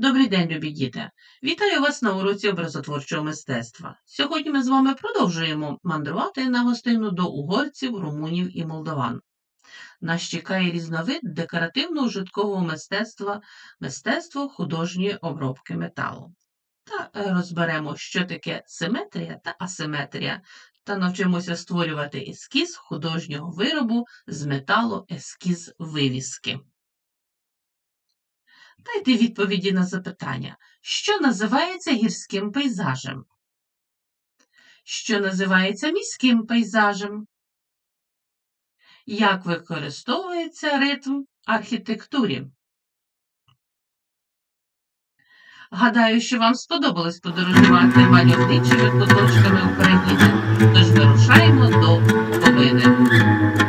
Добрий день, любі діти! Вітаю вас на уроці образотворчого мистецтва. Сьогодні ми з вами продовжуємо мандрувати на гостину до угорців, румунів і молдаван. Нас чекає різновид декоративно-ужиткового мистецтва, мистецтво художньої обробки металу. Та е, розберемо, що таке симетрія та асиметрія, та навчимося створювати ескіз художнього виробу з металу ескіз вивіски. Дайте відповіді на запитання, що називається гірським пейзажем? Що називається міським пейзажем? Як використовується ритм архітектурі? Гадаю, що вам сподобалось подорожувати мальовничими куточками України, тож вирушаємо до Буковини.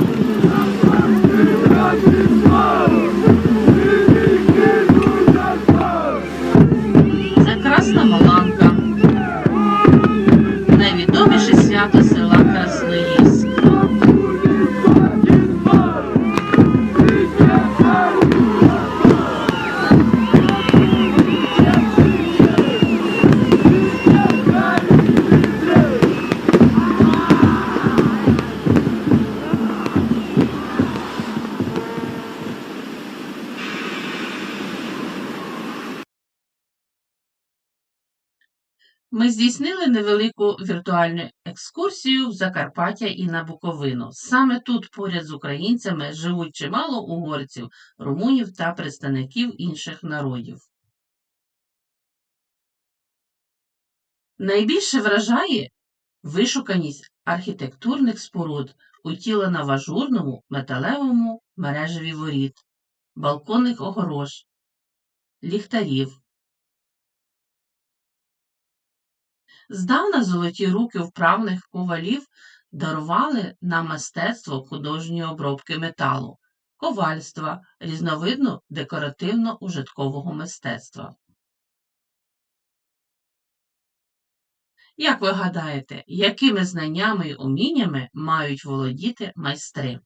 Thank you. Ми здійснили невелику віртуальну екскурсію в Закарпаття і на Буковину. Саме тут, поряд з українцями, живуть чимало угорців, румунів та представників інших народів. Найбільше вражає вишуканість архітектурних споруд, утілена в ажурному металевому мережеві воріт, балконних огорож, ліхтарів. Здавна золоті руки вправних ковалів дарували нам мистецтво художньої обробки металу, ковальства, різновидно декоративно-ужиткового мистецтва. Як ви гадаєте, якими знаннями й уміннями мають володіти майстри?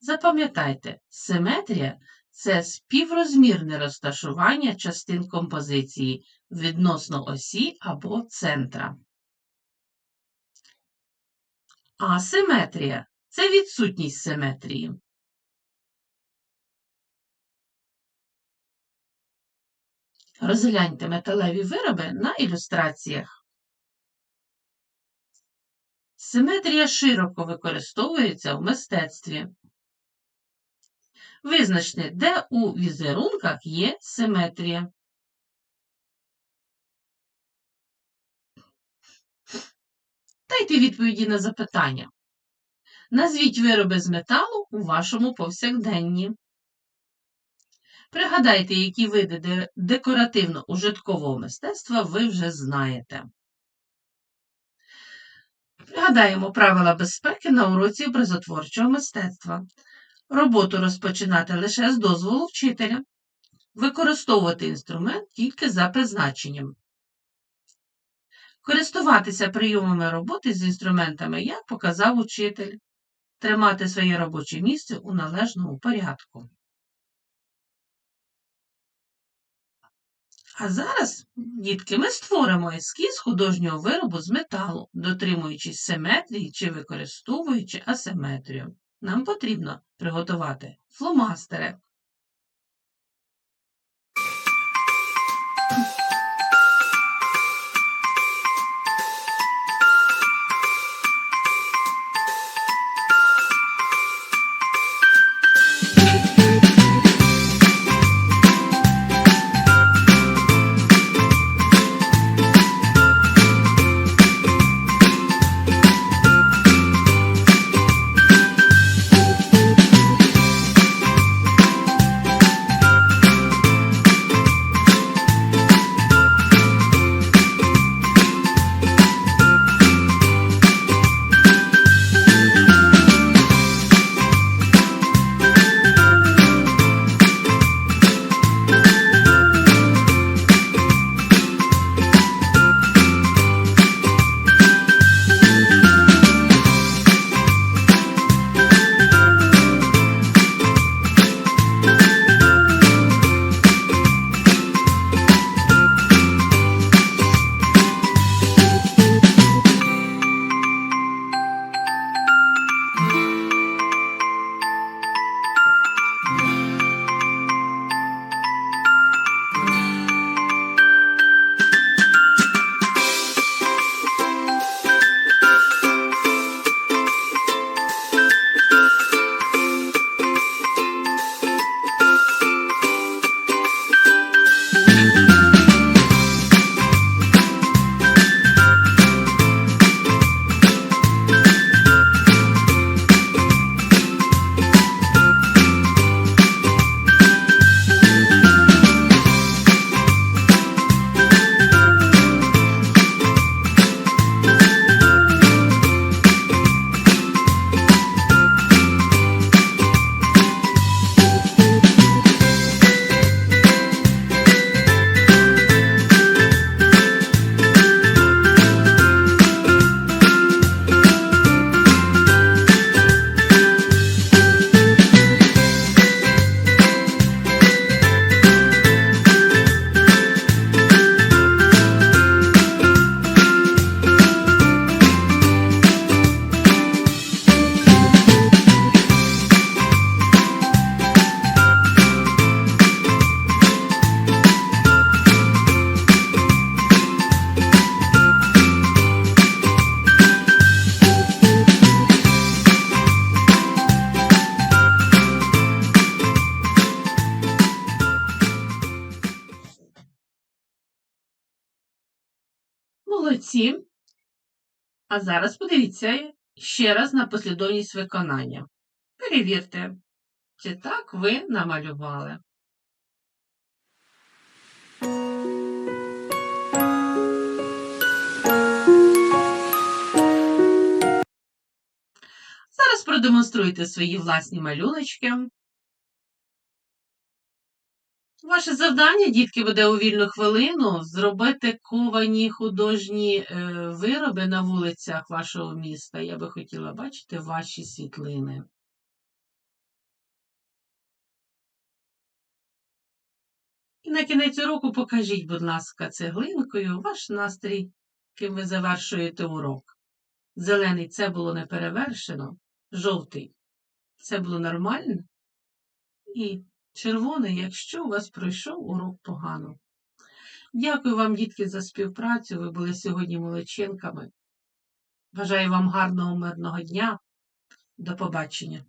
Запам'ятайте, симетрія це співрозмірне розташування частин композиції відносно осі або центра. Асиметрія це відсутність симетрії. Розгляньте металеві вироби на ілюстраціях. Симетрія широко використовується в мистецтві. Визначте, де у візерунках є симетрія. Дайте відповіді на запитання. Назвіть вироби з металу у вашому повсякденні. Пригадайте, які види декоративно-ужиткового мистецтва ви вже знаєте. Пригадаємо правила безпеки на уроці образотворчого мистецтва. Роботу розпочинати лише з дозволу вчителя. Використовувати інструмент тільки за призначенням. Користуватися прийомами роботи з інструментами, як показав учитель. Тримати своє робоче місце у належному порядку. А зараз, дітки, ми створимо ескіз художнього виробу з металу, дотримуючись симетрії чи використовуючи асиметрію. Нам потрібно приготувати фломастери. Молодці. А зараз подивіться ще раз на послідовність виконання. Перевірте, чи так ви намалювали. Зараз продемонструйте свої власні малюночки. Ваше завдання, дітки, буде у вільну хвилину зробити ковані художні е, вироби на вулицях вашого міста. Я би хотіла бачити ваші світлини. І на кінець уроку покажіть, будь ласка, цеглинкою ваш настрій, ким ви завершуєте урок. Зелений це було неперевершено, жовтий це було нормально. І червоний, якщо у вас пройшов урок погано. Дякую вам, дітки, за співпрацю. Ви були сьогодні молодчинками. Бажаю вам гарного мирного дня. До побачення.